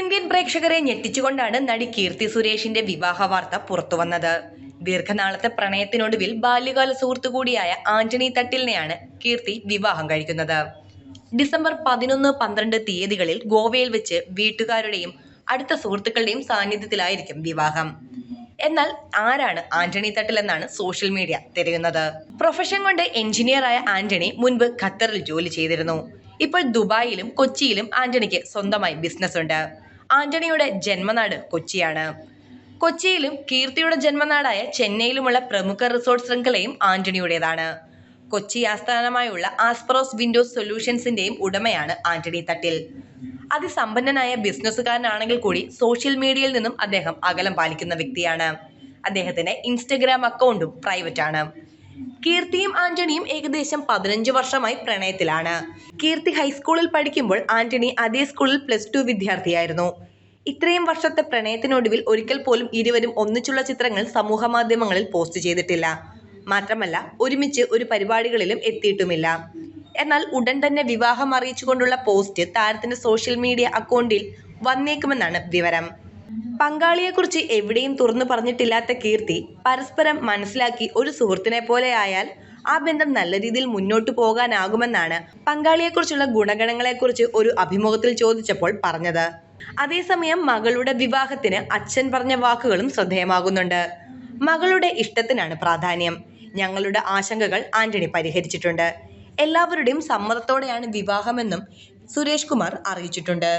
തെന്നിന്ത്യൻ പ്രേക്ഷകരെ ഞെട്ടിച്ചുകൊണ്ടാണ് നടി കീർത്തി സുരേഷിന്റെ വിവാഹ വാർത്ത പുറത്തുവന്നത്. ദീർഘനാളത്തെ പ്രണയത്തിനൊടുവിൽ ബാല്യകാല സുഹൃത്തു കൂടിയായ ആന്റണി തട്ടിലിനെയാണ് കീർത്തി വിവാഹം കഴിക്കുന്നത്. ഡിസംബർ പതിനൊന്ന് പന്ത്രണ്ട് തീയതികളിൽ ഗോവയിൽ വെച്ച് വീട്ടുകാരുടെയും അടുത്ത സുഹൃത്തുക്കളുടെയും സാന്നിധ്യത്തിലായിരിക്കും വിവാഹം. എന്നാൽ ആരാണ് ആന്റണി തട്ടിൽ എന്നാണ് സോഷ്യൽ മീഡിയ തിരയുന്നത്. പ്രൊഫഷൻ കൊണ്ട് എഞ്ചിനീയറായ ആന്റണി മുൻപ് ഖത്തറിൽ ജോലി ചെയ്തിരുന്നു. ഇപ്പോൾ ദുബായിലും കൊച്ചിയിലും ആന്റണിക്ക് സ്വന്തമായി ബിസിനസ് ഉണ്ട് ആന്റണിയുടെ ജന്മനാട് കൊച്ചിയാണ്. കൊച്ചിയിലും കീർത്തിയുടെ ജന്മനാടായ ചെന്നൈയിലുമുള്ള പ്രമുഖ റിസോർട്ട് ശൃംഖലയും ആന്റണിയുടേതാണ്. കൊച്ചി ആസ്ഥാനമായുള്ള ആസ്പ്രോസ് വിൻഡോസ് സൊല്യൂഷൻസിന്റെയും ഉടമയാണ് ആന്റണി തട്ടിൽ. അതിസമ്പന്നനായ ബിസിനസ്സുകാരനാണെങ്കിൽ കൂടി സോഷ്യൽ മീഡിയയിൽ നിന്നും അദ്ദേഹം അകലം പാലിക്കുന്ന വ്യക്തിയാണ്. അദ്ദേഹത്തിന്റെ ഇൻസ്റ്റഗ്രാം അക്കൗണ്ടും പ്രൈവറ്റ് ആണ് കീർത്തിയും ആന്റണിയും ഏകദേശം പതിനഞ്ച് വർഷമായി പ്രണയത്തിലാണ്. കീർത്തി ഹൈസ്കൂളിൽ പഠിക്കുമ്പോൾ ആന്റണി അതേ സ്കൂളിൽ പ്ലസ് ടു വിദ്യാർത്ഥിയായിരുന്നു. ഇത്രയും വർഷത്തെ പ്രണയത്തിനൊടുവിൽ ഒരിക്കൽ പോലും ഇരുവരും ഒന്നിച്ചുള്ള ചിത്രങ്ങൾ സമൂഹ മാധ്യമങ്ങളിൽ പോസ്റ്റ് ചെയ്തിട്ടില്ല. മാത്രമല്ല ഒരുമിച്ച് ഒരു പരിപാടികളിലും എത്തിയിട്ടുമില്ല. എന്നാൽ ഉടൻ തന്നെ വിവാഹം അറിയിച്ചുകൊണ്ടുള്ള പോസ്റ്റ് താരത്തിന്റെ സോഷ്യൽ മീഡിയ അക്കൗണ്ടിൽ വന്നേക്കുമെന്നാണ് വിവരം. പങ്കാളിയെക്കുറിച്ച് എവിടെയും തുറന്നു പറഞ്ഞിട്ടില്ലാത്ത കീർത്തി പരസ്പരം മനസ്സിലാക്കി ഒരു സുഹൃത്തിനെ പോലെയായാൽ ആ ബന്ധം നല്ല രീതിയിൽ മുന്നോട്ടു പോകാനാകുമെന്നാണ് പങ്കാളിയെക്കുറിച്ചുള്ള ഗുണഗണങ്ങളെക്കുറിച്ച് ഒരു അഭിമുഖത്തിൽ ചോദിച്ചപ്പോൾ പറഞ്ഞത്. അതേസമയം മകളുടെ വിവാഹത്തിന് അച്ഛൻ പറഞ്ഞ വാക്കുകളും ശ്രദ്ധേയമാകുന്നുണ്ട്. മകളുടെ ഇഷ്ടത്തിനാണ് പ്രാധാന്യം. ഞങ്ങളുടെ ആശങ്കകൾ ആന്റണി പരിഹരിച്ചിട്ടുണ്ട്. എല്ലാവരുടെയും സമ്മതത്തോടെയാണ് വിവാഹമെന്നും സുരേഷ് കുമാർ അറിയിച്ചിട്ടുണ്ട്.